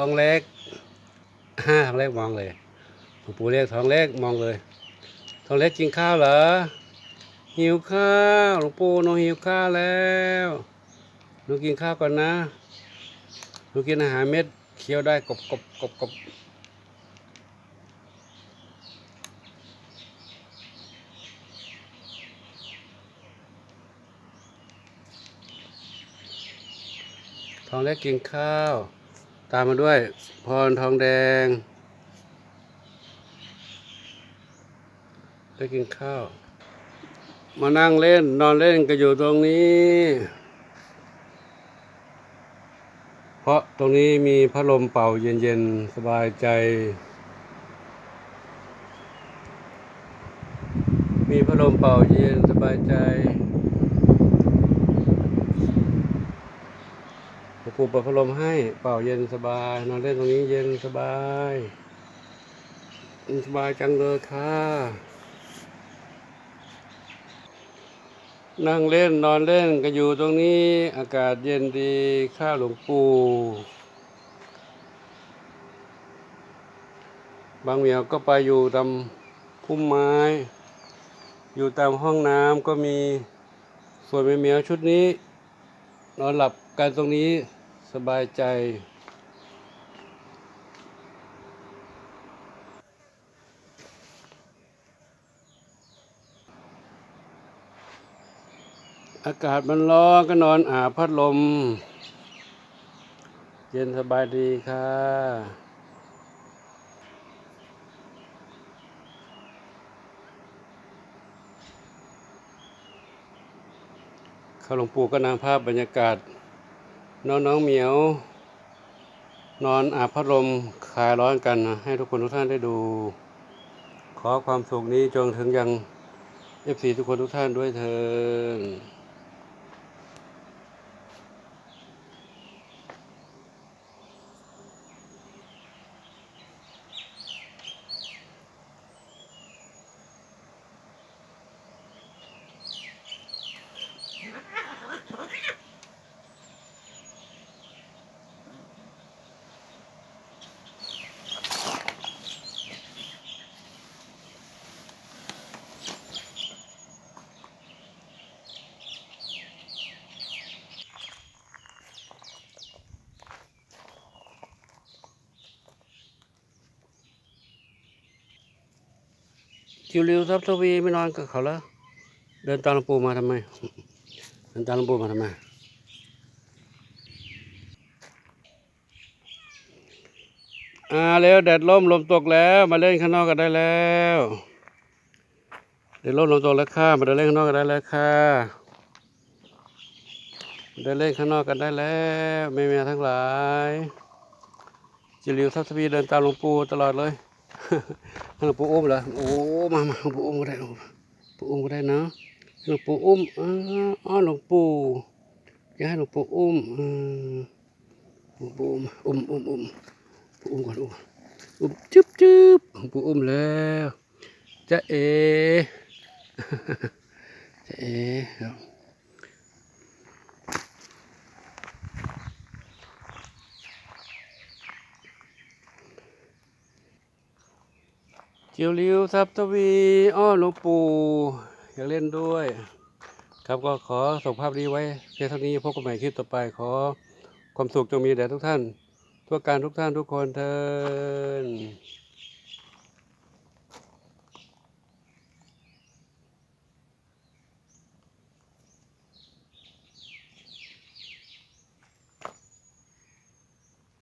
ท้องเล็กห้าท้องเล็กมองเลยหลวงปู่เรียกท้องเล็กมองเลยท้องเล็กกินข้าวเหรอหิวข้าวหลวงปู่หนูหิวข้าวแล้วหนูกินข้าวก่อนนะหนูกินอาหารเม็ดเคี้ยวได้กบกบกบกบท้องเล็กกินข้าว ตามมาด้วยพรทองแดง ได้กินข้าว มานั่งเล่นนอนเล่นก็อยู่ตรงนี้ เพราะตรงนี้มีพัดลมเป่าเย็นๆ สบายใจ มีพัดลมเป่าเย็นสบายใจหลวง ปู่เปิดพัดลมให้ เป่าเย็นสบาย นอนเล่นตรงนี้เย็นสบายสบายจังเลยค่ะ นั่งเล่นนอนเล่นก็อยู่ตรงนี้ อากาศเย็นดีข้าวหลวงปู่บางเหมียวก็ไปอยู่ตามพุ่มไม้ อยู่ตามห้องน้ำก็มีส่วนแม่เหมียวชุดนี้ นอนหลับกันตรงนี้ สบายใจ อากาศมันร้อนก็นอนอาบพัดลม เย็นสบายดีค่ะข้าหลวงปู่ก็นำภาพบรรยากาศ น้องน้องๆเหมียว นอนอาบพัดลมคลายร้อนกันนะให้ทุกคนทุกท่านได้ดู ขอความสุขนี้จงถึงยังเอฟซีทุกคนทุกท่านด้วยเถิด คิวริวทับทวีไม่นอนกับเขาแล้ว เดินตามหลวงปู่มาทำไม เดินตามหลวงปู่มาทำไมอ่าเร็วแดดล่มลมตกแล้วมาเล่นข้างนอกกันได้แล้วแดดล่มลมตกแล้วค่ะมาเดินเล่นข้างนอกกันได้แล้วค่ะมาเดินเล่นข้างนอกกันได้แล้วไม่มีทั้งหลายจิริวทับทวีเดินตามหลวงปู่ตลอดเลย ห้หลวงปู่อุ้มเหรอโอ้มามาหลวงปู่อุ้มก็ได้ปู่อุ้มก็ได้เนาะให้หลวงปู่อุ้มอ๋อหลวงปู่ย่าให้หลวงปู่อุ้มอืมหลวงปู่อุ้มอุ้มอุ้มอุ้มปู่อุ้มก่อนอุ้มอุ้มจึ๊บจึ๊บหลวงปู่อุ้มแล้วจะเอจะเอครับ จิวริวทับทวีอ้อหลวงปู่อยากเล่นด้วย ครับก็ขอส่งภาพนี้ไว้เพียงเท่านี้พบกันใหม่คลิปต่อไปขอความสุขจงมีแด่ทุกท่าน ทั่วการทุกท่านทุกคนเทิน